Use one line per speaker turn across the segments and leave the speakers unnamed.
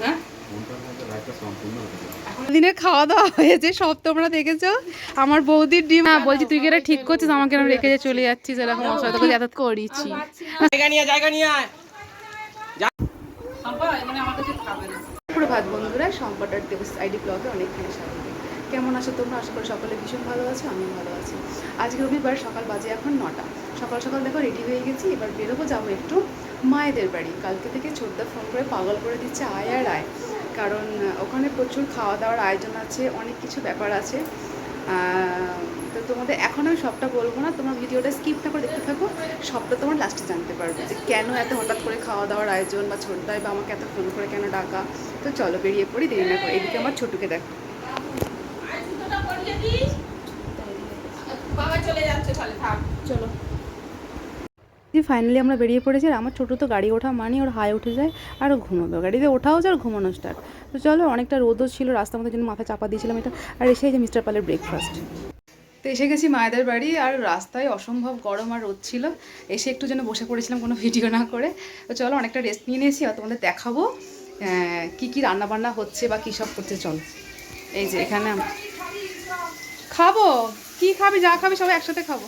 হ্যাঁ? দিনের খাওয়া দাওয়া হয়েছে সব তোমরা দেখেছ? আমার বৌদির ডিম না বলছি তুই কি এটা ঠিক করছিস? আমাকে আমি রেখে চলে যাচ্ছিস এরকম অসহায় তোকে এত করিছি।
জায়গা নিয়ে জায়গা নিয়ে
পুরো ভাত বন্ধুরা সম্পাটার দেবস আইডি ব্লগে অনেকখানি স্বাগত। কেমন আছো তোমরা? আশা করি সকলে ভীষণ ভালো আছো, আমিও ভালো আছি। আজকে রবিবার, সকাল বাজে এখন নটা। সকাল সকাল দেখো রেডি হয়ে গেছি, এবার বেরোবো যাব একটু মায়েদের বাড়ি। কালকে থেকে ছোটদা ফোন করে পাগল করে দিচ্ছে, আয় আর আয়। কারণ ওখানে প্রচুর খাওয়া দাওয়ার আয়োজন আছে, অনেক কিছু ব্যাপার আছে। তো তোমাদের এখন আমি সবটা বলব না, তোমার ভিডিওটা স্কিপ না করে দেখতে থাকো, সবটা তোমার লাস্টে জানতে পারবে যে কেন এত হঠাৎ করে খাওয়া দাওয়ার আয়োজন বা ছোটদাই বা আমাকে এত ফোন করে কেন ডাকা। তো চলো বেরিয়ে পড়ি, দেরি না করে। এদিকে আমার ছোটুকে দেখো
বাবা চলে যাচ্ছে
চলো। যে ফাইনালি আমরা বেরিয়ে পড়েছি আর আমার ছোটো তো গাড়ি ওঠা মানে ওর হাই উঠে যায় আর ঘুমাবে। গাড়িতে ওঠাও যায় আর ঘুমানো স্টার্ট তো চলো, অনেকটা রোদও ছিল, রাস্তার মধ্যে জন্য মাথা চাপা দিয়েছিলাম এটা। আর এসে যে মিস্টার পালের ব্রেকফাস্ট তো এসে গেছি মায়েদের বাড়ি আর রাস্তায় অসম্ভব গরম আর রোদ ছিল। এসে একটু যেন বসে পড়েছিলাম কোনো ভিডিও না করে। তো চলো, অনেকটা রেস্ট নিয়ে নিয়েছি আর তোমাদের দেখাবো কি কি রান্না বান্না হচ্ছে বা কী সব করছে, চলো। এই যে এখানে খাব? কি খাবি? যা খাবি সবাই একসাথে খাব।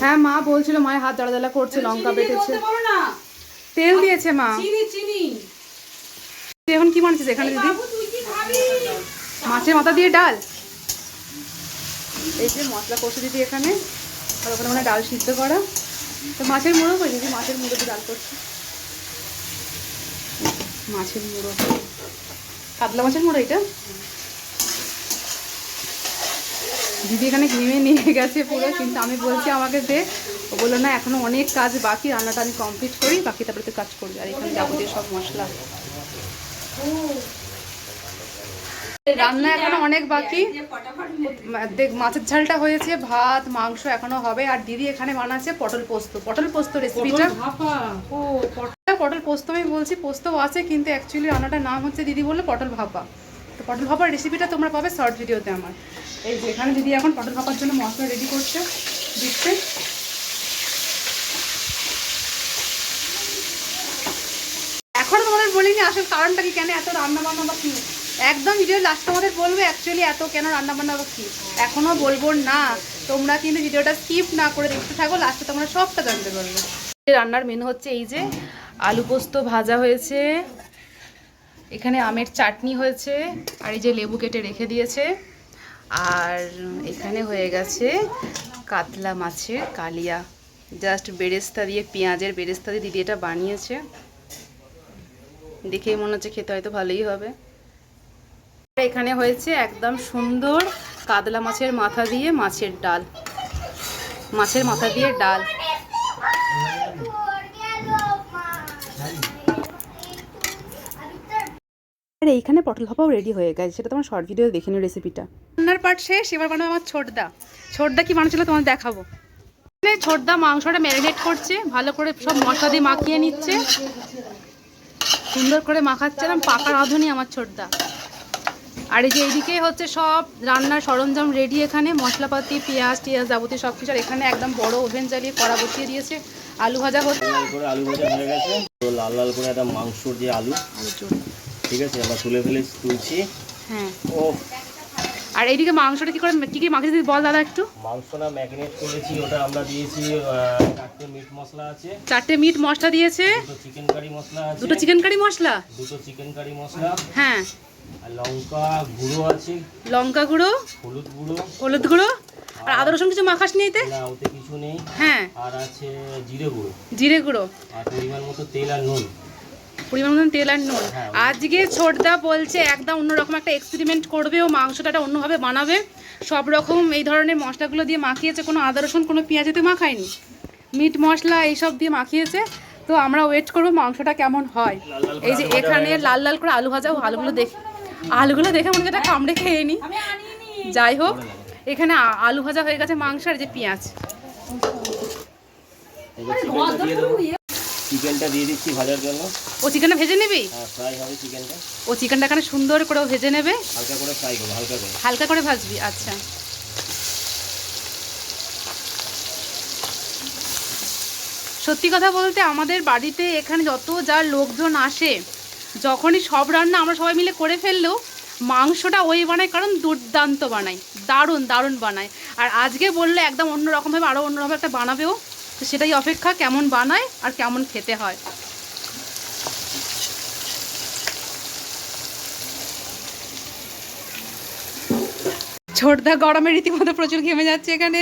হ্যাঁ মা বলছিল মায়ের হাত জ্বালা করছে লঙ্কা বেটেছে। তেল দিয়েছে মা। এখন কি বানাচ্ছিস এখানে দিদি? মাছের মাথা দিয়ে ডাল? এই যে মশলা কষে দিদি এখানে আর ওখানে মানে ডাল সিদ্ধ করা। তো মাছের মুড়ো কই দিদি? মাছের মুড়ো দিয়ে ডাল করছে। মাছের মুড়ো। কাতলা মাছের মুড়ো এটা? দিদি এখানে ঘিমে নিয়ে গেছে পুরো কিন্তু আমি বলছি আমাকে দে। ও বলল না এখনও অনেক কাজ বাকি রান্নাটা আমি কমপ্লিট করি বাকি তারপরে তো কাজ করবি। আর এখানে যাব যাবতীয় সব মশলা। রান্না এখনও অনেক বাকি। দেখ মাছের ঝালটা হয়েছে ভাত মাংস এখনও হবে। আর দিদি এখানে বানাচ্ছে পটল পোস্ত। পটল পোস্ত রেসিপিটা ও পটল পটল পোস্ত আমি বলছি পোস্তও আছে কিন্তু অ্যাকচুয়ালি রান্নাটার নাম হচ্ছে দিদি বলল পটল ভাপা। তো পটল ভাপার রেসিপিটা তোমরা পাবে শর্ট ভিডিওতে আমার। এই যে, এখানে দিদি এখন পটল ভাপার জন্য মশলা রেডি করছে, দিচ্ছে। এখনও তোমাদের বলিনি আসল কারণটা কি, কেন এত রান্না বান্না বা কি? একদম ভিডিও লাস্ট তোমাদের বলবে অ্যাকচুয়ালি এত কেন রান্না বান্না বা কি? এখনও বলব না। তোমরা কিন্তু ভিডিওটা স্কিপ না করে দেখতে থাকো লাস্টে তোমরা সবটা জানতে পারবে। রান্নার মেনু হচ্ছে এই যে, আলু পোস্ত ভাজা হয়েছে এখানে আমের চাটনি হয়েছে, আর এই যে লেবু কেটে রেখে দিয়েছে। আর এখানে হয়ে গেছে কাতলা মাছের কালিয়া। জাস্ট বেরেস্তা দিয়ে, পেঁয়াজের বেরেস্তা দিয়ে দিদি এটা বানিয়েছে। দেখেই মনে হচ্ছে খেতে হয়তো ভালোই হবে। এখানে হয়েছে একদম সুন্দর কাতলা মাছের মাথা দিয়ে মাছের ডাল। মাছের মাথা দিয়ে ডাল। আর এইখানে পটল ভাপাও রেডি হয়ে গেছে। সেটা তোমার শর্ট ভিডিও দেখে নিও রেসিপিটা রান্নার পার্ট শেষ এবার বানাবো আমার ছোটদা। ছোটদা কি বানাচ্ছিল তোমার দেখাবো। এখানে ছোটদা মাংসটা ম্যারিনেট করছে ভালো করে সব মশলা দিয়ে মাখিয়ে নিচ্ছে। সুন্দর করে মাখাচ্ছে এরকম পাকা রাঁধুনি আমার ছোটদা। আর এই যে এইদিকে হচ্ছে সব রান্নার সরঞ্জাম রেডি এখানে মশলাপাতি পেঁয়াজ টিয়াজ যাবতীয় সব কিছু আর এখানে একদম বড় ওভেন জ্বালিয়ে কড়া বসিয়ে দিয়েছে। আলু ভাজা হচ্ছে।
আলু ভাজা হয়ে গেছে তো লাল লাল করে একটা মাংসর যে আলু। ঠিক আছে আমরা তুলে ফেলে তুলছি।
হ্যাঁ।
ও
আর এইদিকে মাংসটা কি করে কি কি মাখিয়ে দিদি বল দাদা একটু?
মাংসটা ম্যারিনেট করেছি ওটা আমরা দিয়েছি চারটে মিট মশলা আছে।
চারটে মিট মশলা দিয়েছে।
দুটো চিকেন কারি মশলা আছে।
দুটো চিকেন কারি মশলা?
দুটো চিকেন কারি মশলা।
হ্যাঁ।
আর লঙ্কা গুঁড়ো আছে।
লঙ্কা গুঁড়ো
হলুদ গুঁড়ো।
হলুদ গুঁড়ো। আর আদা রসুন কিছু মাখাস এতে?
না ওতে কিছু নেই।
হ্যাঁ।
আর আছে জিরে গুঁড়ো।
জিরে গুঁড়ো।
আর পরিমাণ মতো তেল আর নুন।
পরিমাণ মতন তেল আর নুন।
হ্যাঁ।
আজকে ছোটদা বলছে একদম অন্যরকম একটা এক্সপেরিমেন্ট করবে ও মাংসটা অন্যভাবে বানাবে। সব রকম এই ধরনের মশলাগুলো দিয়ে মাখিয়েছে কোনো আদা রসুন কোনো পেঁয়াজেতে মাখায়নি। মিট মশলা এইসব দিয়ে মাখিয়েছে। তো আমরা ওয়েট করব মাংসটা কেমন হয়। এই যে এখানে লাল লাল করে আলু ভাজা ও আলুগুলো দেখে আলুগুলো দেখে মনে হচ্ছে এটা কামড়ে খেয়ে নি। যাই হোক এখানে আলু ভাজা হয়ে গেছে মাংস আর যে পেঁয়াজ।
চিকেনটা দিয়ে দিচ্ছি ভাজার জন্য।
ও চিকেনটা ভেজে নিবি?
হ্যাঁ ফ্রাই হবে চিকেনটা।
ও চিকেনটা এখানে সুন্দর করে ভেজে নেবে?
হালকা করে ফ্রাই করব হালকা করে।
হালকা করে ভাজবি আচ্ছা। সত্যি কথা বলতে আমাদের বাড়িতে এখানে যত যা লোকজন আসে যখনই সব রান্না আমরা সবাই মিলে করে ফেললেও মাংসটা ওই বানায় কারণ দুর্দান্ত বানায় দারুণ দারুণ বানায়। আর আজকে বললে একদম অন্য রকমভাবে আরও অন্যরকম একটা বানাবেও তো সেটাই অপেক্ষা কেমন বানায় আর কেমন খেতে হয়। ছোটদা গরমে রীতিমতো প্রচুর ঘেমে যাচ্ছে এখানে।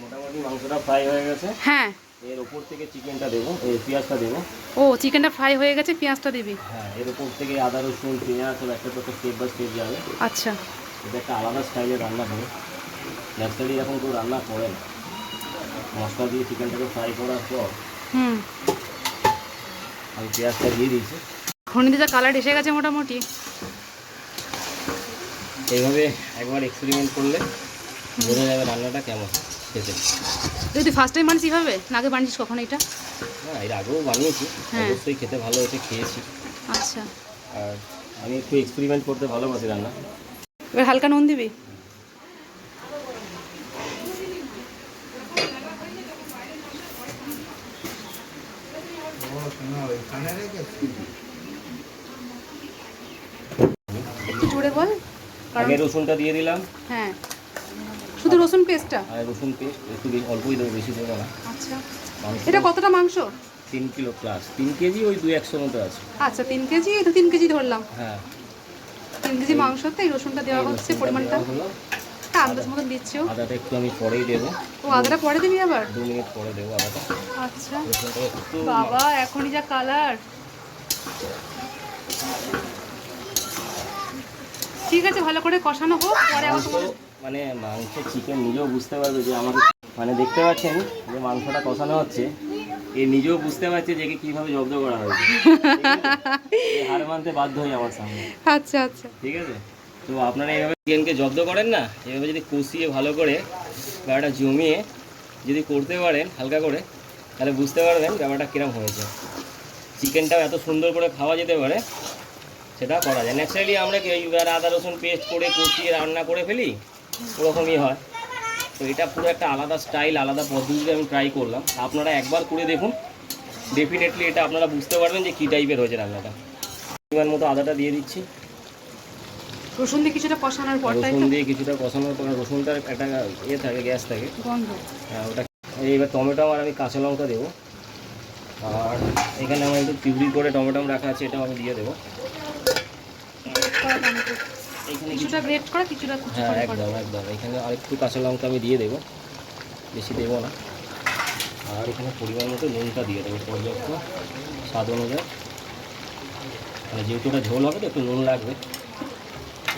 মোটামুটি মাংসটা ফ্রাই হয়ে গেছে।
হ্যাঁ।
এর উপর থেকে চিকেনটা দেবো এই পেঁয়াজটা দেবো।
ও চিকেনটা ফ্রাই হয়ে গেছে পেঁয়াজটা দিবি?
হ্যাঁ এর উপর থেকে আদা রসুন পেঁয়াজ সব একটা একটা স্টেপ বাই স্টেপ যাবে।
আচ্ছা।
এটা একটা আলাদা স্টাইলে রান্না হবে। ন্যাচারালি এখন কেউ রান্না করে না। মশলা দিয়ে চিকেনটাকে ফ্রাই করার পর
হুম।
আমি পেঁয়াজটা দিয়ে দিয়েছি।
যা কালার এসে গেছে মোটামুটি।
এইভাবে একবার এক্সপেরিমেন্ট করলে বোঝা যাবে রান্নাটা কেমন খেতে।
তুই ফার্স্ট টাইম বানিয়েছিস ভাবে না আগে বানিয়েছিস কখন এটা?
হ্যাঁ এর আগেও বানিয়েছি।
হ্যাঁ।
অবশ্যই খেতে ভালো হয়েছে খেয়েছি।
আচ্ছা।
আর আমি একটু এক্সপেরিমেন্ট করতে ভালোবাসি রান্না।
এবার হালকা নুন দিবি? বল
আগে রসুনটা দিয়ে দিলাম।
হ্যাঁ শুধু রসুন পেস্টটা
আর রসুন পেস্ট একটু অল্পই দেবো বেশি দেবো না।
আচ্ছা। এটা কতটা মাংস?
তিন কিলো প্লাস তিন কেজি ওই দুই একশো মতো আছে।
আচ্ছা তিন কেজি তো তিন কেজি ধরলাম।
হ্যাঁ।
তিন কেজি মাংসতে এই রসুনটা দেওয়া হচ্ছে পরিমাণটা। তা আন্দাজ মতন দিচ্ছেও
আদাটা একটু আমি পরেই দেবো।
ও আদাটা পরে দিবি আবার?
দু মিনিট পরে দেবো আদাটা।
আচ্ছা। বাবা এখনই যা কালার ঠিক আছে ভালো করে কষানো হোক পরে আবার
মানে মাংস চিকেন নিজেও বুঝতে পারবে যে আমাকে মানে দেখতে পাচ্ছেন যে মাংসটা কষানো হচ্ছে। এ নিজেও বুঝতে পারছে যে কীভাবে জব্দ করা হয়েছে। হার মানতে বাধ্য হই আমার সামনে।
আচ্ছা আচ্ছা।
ঠিক আছে? তো আপনারা এইভাবে চিকেনকে জব্দ করেন না এভাবে যদি কষিয়ে ভালো করে ব্যাপারটা জমিয়ে যদি করতে পারেন হালকা করে তাহলে বুঝতে পারবেন ব্যাপারটা কীরকম হয়েছে। চিকেনটাও এত সুন্দর করে খাওয়া যেতে পারে সেটা করা যায়। ন্যাচারালি আমরা কি এইবার আদা রসুন পেস্ট করে কষিয়ে রান্না করে ফেলি ওরকমই হয়। তো এটা পুরো একটা আলাদা স্টাইল আলাদা পদ্ধতিতে আমি ট্রাই করলাম। আপনারা একবার করে দেখুন। ডেফিনেটলি এটা আপনারা বুঝতে পারবেন যে কী টাইপের হয়েছে রান্নাটা। পরিমাণ মতো আদাটা দিয়ে দিচ্ছি।
রসুন দিয়ে কিছুটা কষানোর পর
রসুন দিয়ে কিছুটা কষানোর পর রসুনটার একটা ইয়ে থাকে গ্যাস থাকে। হ্যাঁ, ওটা এইবার টমেটো আমার আমি কাঁচা লঙ্কা দেবো। আর এখানে আমার একটু পিউরি করে টমেটো রাখা আছে এটাও আমি দিয়ে দেবো।
কড়া টমেটো।
এখানে কিছু
কিছুটা গ্রেট করা কিছুটা কুচি
হ্যাঁ
করে
একদম একদম। এখানে আরেকটু কাঁচা লঙ্কা আমি দিয়ে দেবো। বেশি দেবো না। আর এখানে পরিমাণ মতো নুনটা দিয়ে দেবো পর্যাপ্ত স্বাদ অনুযায়ী। মানে যেহেতু ওটা ঝোল হবে তো একটু নুন লাগবে।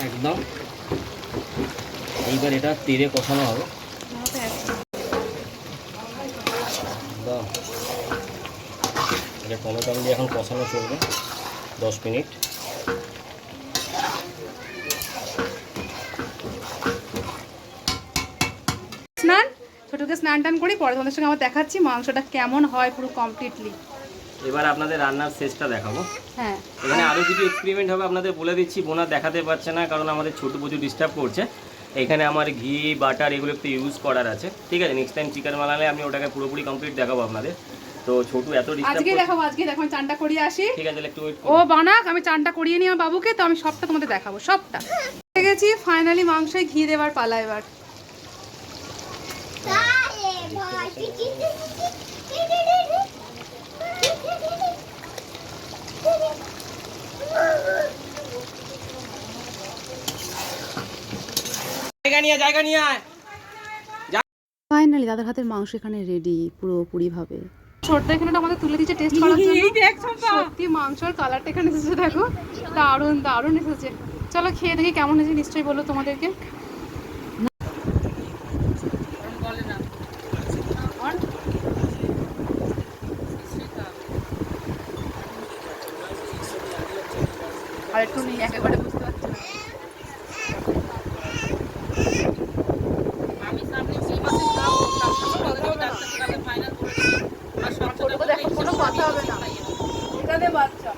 একদম। এইবার এটা তেলে কষানো হবে। এটা টমেটো দিয়ে এখন কষানো চলবে। দশ মিনিট
স্নান ছোটকে স্নান টান করি পরে তোমাদের সঙ্গে আমার দেখাচ্ছি মাংসটা কেমন হয় পুরো কমপ্লিটলি
এবার আপনাদের রান্নার শেষটা দেখাবো।
হ্যাঁ।
এখানে আরও কিছু এক্সপেরিমেন্ট হবে আপনাদের বলে দিচ্ছি বোনা দেখাতে পারছে না কারণ আমাদের ছোটো প্রচুর ডিস্টার্ব করছে। এখানে আমার ঘি বাটার এগুলো একটু ইউজ করার আছে। ঠিক আছে নেক্সট টাইম চিকেন বানালে আমি ওটাকে পুরোপুরি কমপ্লিট দেখাবো আপনাদের। তো ছোটু এত
আজকে দেখাবো আজকে দেখো আমি চানটা করিয়ে আসি।
ঠিক আছে একটু
ও বানাক আমি চানটা করিয়ে নিই আমার বাবুকে তো আমি সবটা তোমাদের দেখাবো সবটা। গেছি ফাইনালি মাংসে ঘি দেবার পালা এবার।
জায়গা নিয়ে জায়গা নিয়ে
ফাইনালি দাদার হাতের মাংস এখানে রেডি পুরোপুরি ভাবে ছোটদা এখানে আমাদের তুলে দিচ্ছে টেস্ট করার জন্য। সত্যি মাংসর কালারটা এখানে এসেছে দেখো। দারুণ দারুণ এসেছে। চলো খেয়ে দেখি কেমন হয়েছে নিশ্চয়ই বলো তোমাদেরকে আর একটু নেই একেবারে বুঝতে পারছি না ছোটকে দেখো কোনো কথা হবে না এখানে বাচ্চা।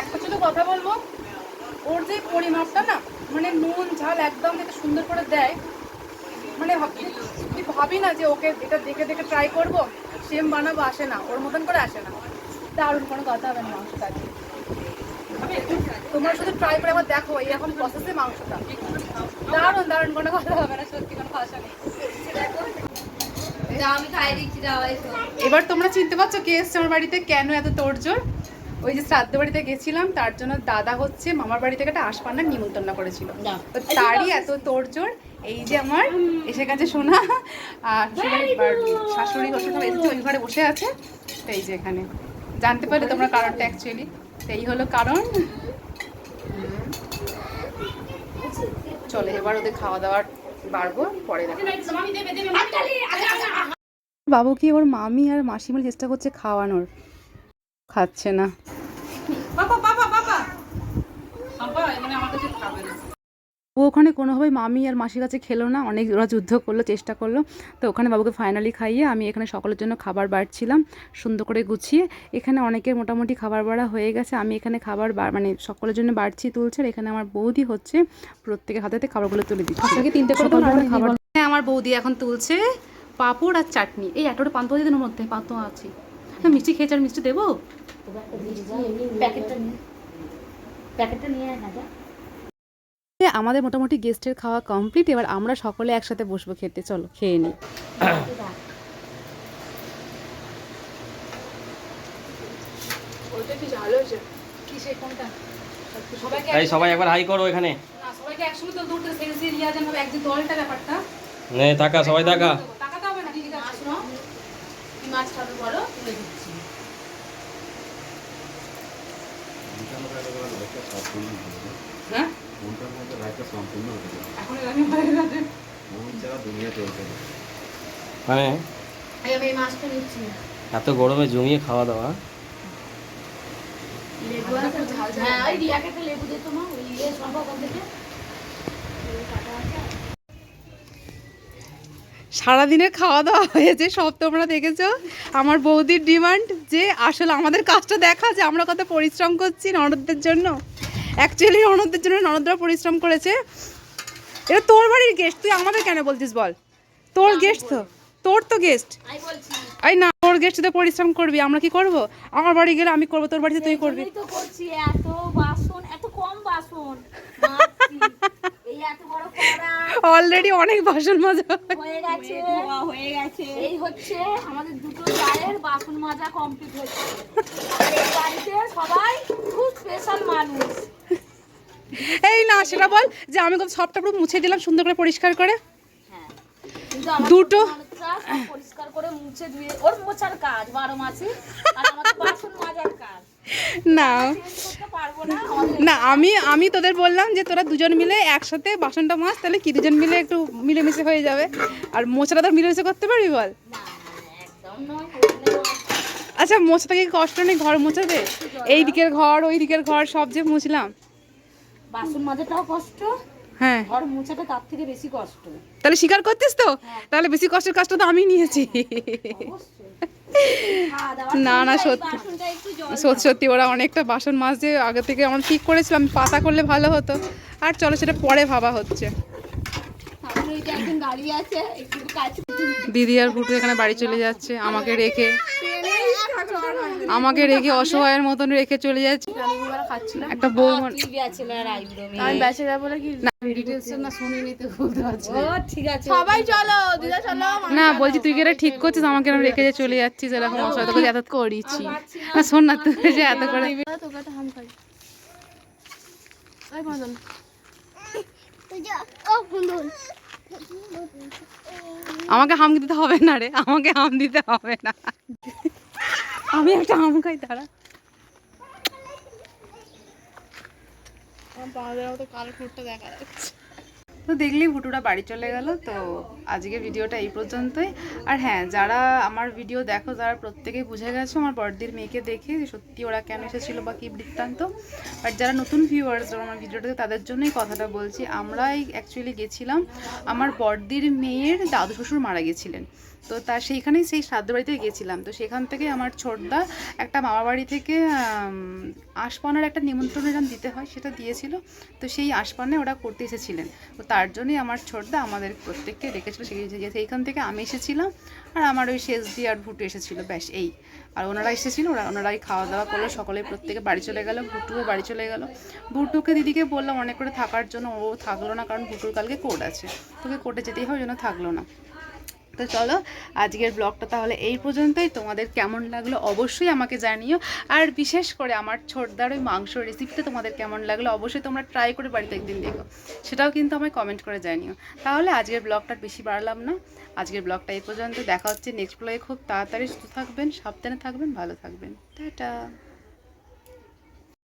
একটা শুধু কথা বলব, ওর যে পরিমাপটা না মানে নুন, ঝাল একদম যাতে সুন্দর করে দেয় মানে যদি ভাবি না যে ওকে এটা দেখে দেখে ট্রাই করব সেম বানাবো, আসে না, ওর মতন করে আসে না। দারুণ, কোনো কথা হবে না মাংসটা দিয়ে। তোমরা শুধু ট্রাই করে আবার দেখো এরকম প্রসেসে মাংসটা। দারুণ দারুণ, কোনো কথা হবে না, সত্যি কোনো ভাষা নেই
খাই দিচ্ছি দাও এসো
এবার তোমরা চিনতে পারছ কে এসছে আমার বাড়িতে কেন এত তোড়জোড়? ওই যে শ্রাদ্ধ বাড়িতে গেছিলাম তার জন্য দাদা হচ্ছে মামার বাড়ি থেকে একটা আশপান্নার নিমন্ত্রণ করেছিল। তো তারই এত তোড়জোড় এই যে আমার এসে গেছে সোনা আর শাশুড়ি শ্বশুর এসেছে ওই ঘরে বসে আছে। তো এই যে এখানে। জানতে পারলে তোমরা কারণটা অ্যাকচুয়ালি তো এই হলো কারণ। চলে এবার ওদের খাওয়া দাওয়ার বাড়বো পরে দেখা বাবুকে ওর মামি আর মাসি মিলে চেষ্টা করছে খাওয়ানোর? খাচ্ছে না। ও ওখানে কোনোভাবেই মামি আর মাসির কাছে খেলো না অনেক ওরা যুদ্ধ করল চেষ্টা করল। তো ওখানে বাবুকে ফাইনালি খাইয়ে আমি এখানে সকলের জন্য খাবার বাড়ছিলাম সুন্দর করে গুছিয়ে। এখানে অনেকের মোটামুটি খাবার বাড়া হয়ে গেছে আমি এখানে খাবার বা- মানে সকলের জন্য বাড়ছি তুলছে আর এখানে আমার বৌদি হচ্ছে প্রত্যেকের হাতে হাতে খাবারগুলো তুলে দিচ্ছে। তিনটে করে খাবার হ্যাঁ আমার বৌদি এখন তুলছে। পাঁপড় আর চাটনি। এই একটা পান্তা দিন ওর মধ্যে পাতো আছে। হ্যাঁ মিষ্টি খেয়েছে আর মিষ্টি দেবো?
প্যাকেটটা নিয়ে প্যাকেটটা নিয়ে আয় না
আমাদের মোটামুটি গেস্টের খাওয়া কমপ্লিট। এবার আমরা সকলে একসাথে বসবো খেতে। চলো খেয়ে নিই
এই সবাই একবার হাই করো এখানে।
না সবাইকে একসঙ্গে তো দৌড়তে সেন্সি রিয়া যেন এক যে দলটা ব্যাপারটা।
নে তাকা সবাই
পারে
এখন আমি হয়ে গেছে
মন
মানে এত গরমে জমিয়ে খাওয়া দাওয়া?
লেবু আছে হ্যাঁ লেবু দে তোমার ওই ইয়ে থেকে।
সারাদিনের খাওয়া দাওয়া হয়েছে সব তোমরা দেখেছ। আমার বৌদির ডিমান্ড যে আসলে আমাদের কাজটা দেখা যে আমরা কত পরিশ্রম করছি ননদদের জন্য। অ্যাকচুয়ালি ননদদের জন্য ননদরা পরিশ্রম করেছে। এটা তোর বাড়ির গেস্ট তুই আমাদের কেন বলছিস বল? তোর গেস্ট তো তোর তো গেস্ট এই না তোর গেস্টে পরিশ্রম করবি আমরা কি করব? আমার বাড়ি গেলে আমি করব তোর বাড়িতে তুই করবি।
তো করছি এত বাসন এত কম বাসন। এই এত বড় কড়া।
অলরেডি অনেক বাসন মাজা
হয়ে গেছে। হয়ে গেছে। এই হচ্ছে আমাদের দুটো চায়ের বাসন মাজা কমপ্লিট হচ্ছে আর এই বাড়িতে সবাই খুব স্পেশাল মানুষ।
এই না সেটা বল যে আমি কত সবটা পুরো মুছে দিলাম সুন্দর করে পরিষ্কার করে।
হ্যাঁ
দুটো-
পরিষ্কার করে মুছে ধুয়ে ওর মোছার কাজ বারো মাসে। আর আমাদের বাসন মাজার কাজ।
না।
না
আমি আমি তোদের বললাম যে তোরা দুজন মিলে একসাথে বাসনটা মাছ তাহলে কি দুজন মিলে একটু মিলেমিশে হয়ে যাবে? আর মোছাটা তো মিলেমিশে করতে পারবি বল। আচ্ছা মোছাটা কি কষ্ট নেই ঘর মোছাতে এই দিকের ঘর ওই দিকের ঘর সব যে মুছলাম।
বাসন মাজাটাও কষ্ট
হ্যাঁ।
ঘর মোছাটা তার থেকে বেশি কষ্ট।
তাহলে স্বীকার করতিস তো? তাহলে বেশি কষ্টের কাজটা তো আমি নিয়েছি। না না সত্যি। সত্যি সত্যি ওরা অনেকটা বাসন মাছ দিয়ে আগে থেকে আমরা ঠিক করেছিলাম পাতা করলে ভালো হতো। আর চলো সেটা পরে ভাবা হচ্ছে। দিদি আর ভুটু এখানে বাড়ি চলে যাচ্ছে আমাকে রেখে। আমাকে রেখে অসহায়ের মতন রেখে চলে যাচ্ছে। একটা বউ মন- না ডিটেলস না শুনিনি তো বলতে পারছি
ও ঠিক আছে।
সবাই চলো দিদা চলো
না বলছি তুই কি এটা ঠিক করছিস? আমাকে রেখে যে চলে যাচ্ছিস এরকম অসহায় তোকে এত করেছি। না শোন না তুই যে এত করে আমাকে হাম দিতে হবে না রে আমাকে হাম দিতে হবে না। আমি একটা হাম খাই তারা তো দেখলি ভুটুরা বাড়ি চলে গেল তো আজকে ভিডিওটা এই পর্যন্তই। আর হ্যাঁ যারা আমার ভিডিও দেখো যারা প্রত্যেকেই বুঝে গেছো আমার বড়দির মেয়েকে দেখে যে সত্যি ওরা কেন এসেছিল বা কী বৃত্তান্ত। বাট যারা নতুন ভিউয়ার্স যারা আমার ভিডিওটাতে তাদের জন্যই কথাটা বলছি আমরাই অ্যাকচুয়ালি গেছিলাম। আমার বড়দির মেয়ের দাদু শ্বশুর মারা গেছিলেন। তো তা সেইখানেই সেই শ্রাদ্ধ বাড়িতে গেছিলাম তো সেখান থেকে আমার ছোটদা একটা মামা বাড়ি থেকে আশপানের একটা নিমন্ত্রণ এরকম দিতে হয় সেটা দিয়েছিল। তো সেই আশপানে ওরা করতে এসেছিলেন। তো তার জন্যই আমার ছোটদা আমাদের প্রত্যেককে ডেকেছিল। সেই সেইখান থেকে আমি এসেছিলাম আর আমার ওই শেষ দিয়ে আর ভুটু এসেছিল। ব্যাস, এই। আর ওনারা এসেছিল, ওরা, ওনারাই খাওয়া দাওয়া করল, সকলে প্রত্যেকে বাড়ি চলে গেল, ভুটুও বাড়ি চলে গেল। ভুটুকে দিদিকে বললাম অনেক করে থাকার জন্য, ও থাকল না কারণ ভুটুর কালকে কোর্ট আছে। তোকে কোর্টে যেতেই হয় ওই জন্য থাকল না। তো চলো, আজকের ব্লগটা তাহলে এই পর্যন্তই। তোমাদের কেমন লাগল অবশ্যই আমাকে জানিও। আর বিশেষ করে আমার ছোটদার ওই মাংস রেসিপিটা তোমাদের কেমন লাগল অবশ্যই তোমরা ট্রাই করে বাড়িতে একদিন দেখো। সেটাও কিন্তু আমায় কমেন্ট করে জানিও। তাহলে আজকের ব্লগটা বেশি বাড়লাম না। আজকের ব্লগটা এই পর্যন্ত। দেখা হচ্ছে নেক্সট ব্লগে খুব তাড়াতাড়ি সুস্থ থাকবেন, সাবধানে থাকবেন, ভালো থাকবেন। টাটা।